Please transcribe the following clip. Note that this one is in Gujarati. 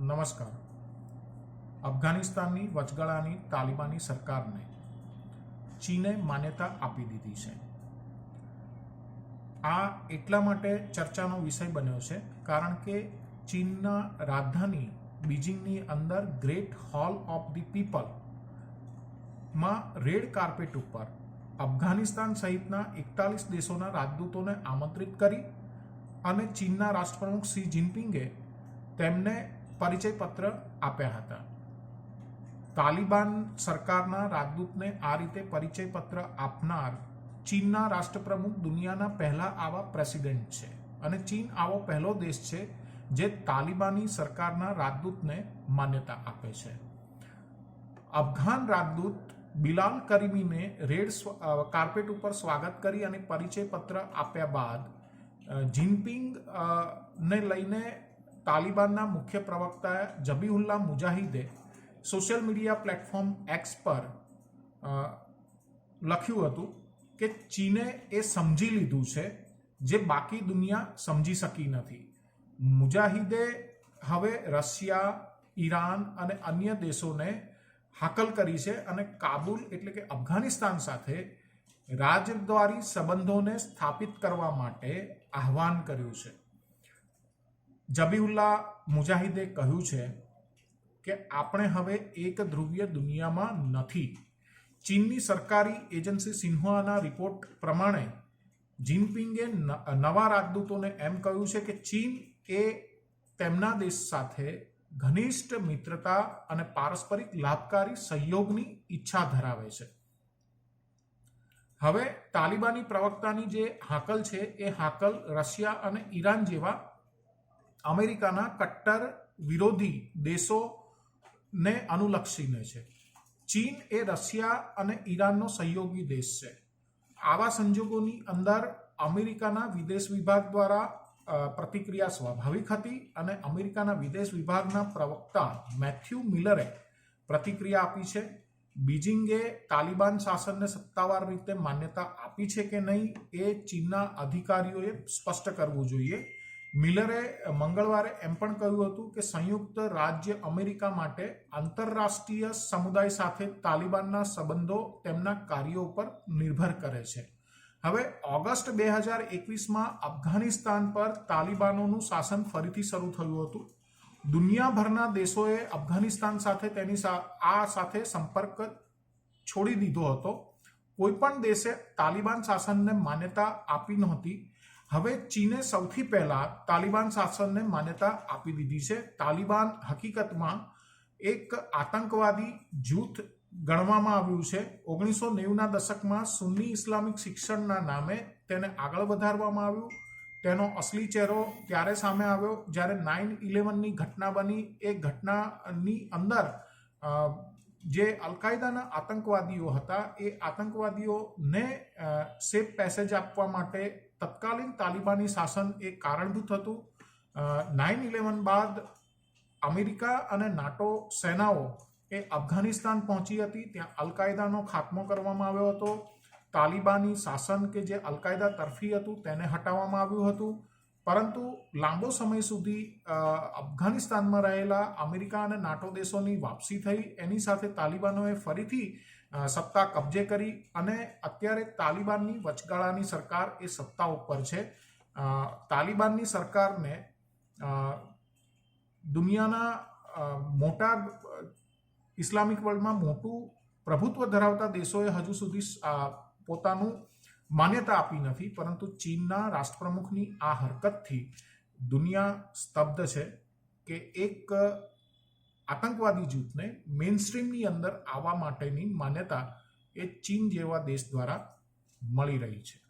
નમસ્કાર. અફઘાનિસ્તાનની વચગાળાની તાલિબાની સરકારને ચીને માન્યતા આપી દીધી છે. આ એટલા માટે ચર્ચાનો વિષય બન્યો છે કારણ કે ચીનના રાજધાની બીજિંગની અંદર ગ્રેટ હોલ ઓફ ધી પીપલમાં રેડ કાર્પેટ ઉપર અફઘાનિસ્તાન સહિતના એકતાલીસ દેશોના રાજદૂતોને આમંત્રિત કરી અને ચીનના રાષ્ટ્રપ્રમુખ સી જિનપિંગે તેમને પરિચય પત્ર આપ્યા હતા. તાલિબાન સરકારના રાજદૂતને આ રીતે પરિચય પત્ર આપનાર ચીનના રાષ્ટ્રપ્રમુખ દુનિયાના પહેલા આવા પ્રેસિડેન્ટ છે અને ચીન આવો પહેલો દેશ છે જે તાલિબાની સરકારના રાજદૂતને માન્યતા આપે છે. અફઘાન રાજદૂત બિલાલ કરીમીને રેડ કાર્પેટ ઉપર સ્વાગત કરી અને પરિચય પત્ર આપ્યા બાદ જિનપિંગ ને લઈને તાલિબાનના મુખ્ય પ્રવક્તા જબીહુલ્લા મુજાહિદે સોશિયલ મીડિયા પ્લેટફોર્મ એક્સ પર લખ્યું હતું કે ચીને એ સમજી લીધું છે જે બાકી દુનિયા સમજી શકી નથી. મુજાહિદે હવે રશિયા, ઈરાન અને અન્ય દેશોને હાકલ કરી છે અને કાબુલ એટલે કે અફઘાનિસ્તાન સાથે રાજદ્વારી સંબંધોને સ્થાપિત કરવા માટે આહવાન કર્યું છે. જબીઉલ્લા મુજાહિદે કહ્યું છે કે આપણે હવે એક ધ્રુવીય દુનિયામાં નથી. ચીનની સરકારી એજન્સી સિન્હુઆના રિપોર્ટ પ્રમાણે જિનપિંગે નવા રાજદૂતોને એમ કહ્યું છે કે ચીન એ તેમના દેશ સાથે ઘનિષ્ઠ મિત્રતા અને પારસ્પરિક લાભકારી સહયોગની ઈચ્છા ધરાવે છે. હવે તાલિબાની પ્રવક્તાની જે હાકલ છે એ હાકલ રશિયા અને ઈરાન જેવા અમેરિકાના કટ્ટર વિરોધી દેશોને અનુલક્ષીને છે. ચીન એ રશિયા અને ઈરાનનો સહયોગી દેશ છે. આવા સંજોગોની અંદર અમેરિકાના વિદેશ વિભાગ દ્વારા પ્રતિક્રિયા સ્વાભાવિક હતી અને અમેરિકાના વિદેશ વિભાગના પ્રવક્તા મેથ્યુ મિલરે પ્રતિક્રિયા આપી છે. બીજિંગે તાલિબાન શાસનને સત્તાવાર રીતે માન્યતા આપી છે કે નહીં એ ચીનના અધિકારીઓએ સ્પષ્ટ કરવું જોઈએ. મિલરે મંગળવારે એમ પણ કહ્યું હતું કે સંયુક્ત રાજ્ય અમેરિકા માટે આંતરરાષ્ટ્રીય સમુદાય સાથે તાલિબાનના સંબંધો તેમના કાર્યો ઉપર નિર્ભર કરે છે. હવે ઓગસ્ટ બે હજાર એકવીસમાં અફઘાનિસ્તાન પર તાલિબાનોનું શાસન ફરીથી શરૂ થયું હતું. દુનિયાભરના દેશોએ અફઘાનિસ્તાન સાથે તેની આ સાથે સંપર્ક છોડી દીધો હતો. કોઈ પણ દેશે તાલિબાન શાસનને માન્યતા આપી નહોતી. હવે ચીને સૌથી પહેલા તાલિબાન શાસનને માન્યતા આપી દીધી છે. તાલિબાન હકીકતમાં એક આતંકવાદી જૂથ ગણવામાં આવ્યું છે. ઓગણીસો નેવુંના દશકમાં સુન્ની ઇસ્લામિક શિક્ષણના નામે તેને આગળ વધારવામાં આવ્યું. તેનો અસલી ચહેરો ત્યારે સામે આવ્યો જ્યારે નાઇન ઇલેવનની ઘટના બની. એ ઘટનાની અંદર જે અલકાયદાના આતંકવાદીઓ હતા, એ આતંકવાદીઓને સેફ પેસેજ આપવા માટે તત્કાલીન તાલિબાની શાસન એ કારણભૂત હતું. નાઇન ઇલેવન બાદ અમેરિકા અને નાટો સેનાઓ એ અફઘાનિસ્તાન પહોંચી હતી. ત્યાં અલકાયદાનો ખાત્મો કરવામાં આવ્યો હતો. તાલિબાની શાસન કે જે અલકાયદા તરફી હતું તેને હટાવવામાં આવ્યું હતું. પરંતુ લાંબો સમય સુધી અફઘાનિસ્તાનમાં રહેલા અમેરિકા અને નાટો દેશોની વાપસી થઈ. એની સાથે તાલિબાનોએ ફરીથી સત્તા કબજે કરી અને અત્યારે તાલિબાનની વચગાળાની સરકાર એ સત્તા ઉપર છે. તાલિબાનની સરકારને દુનિયાના મોટા ઇસ્લામિક વર્લ્ડમાં મોટું પ્રભુત્વ ધરાવતા દેશોએ હજુ સુધી પોતાનું માન્યતા આપી નથી, પરંતુ ચીનના રાષ્ટ્રપ્રમુખની આ હરકતથી દુનિયા સ્તબ્ધ છે કે એક આતંકવાદી જૂથને મેઇન સ્ટ્રીમની અંદર આવવા માટેની માન્યતા એ ચીન જેવા દેશ દ્વારા મળી રહી છે.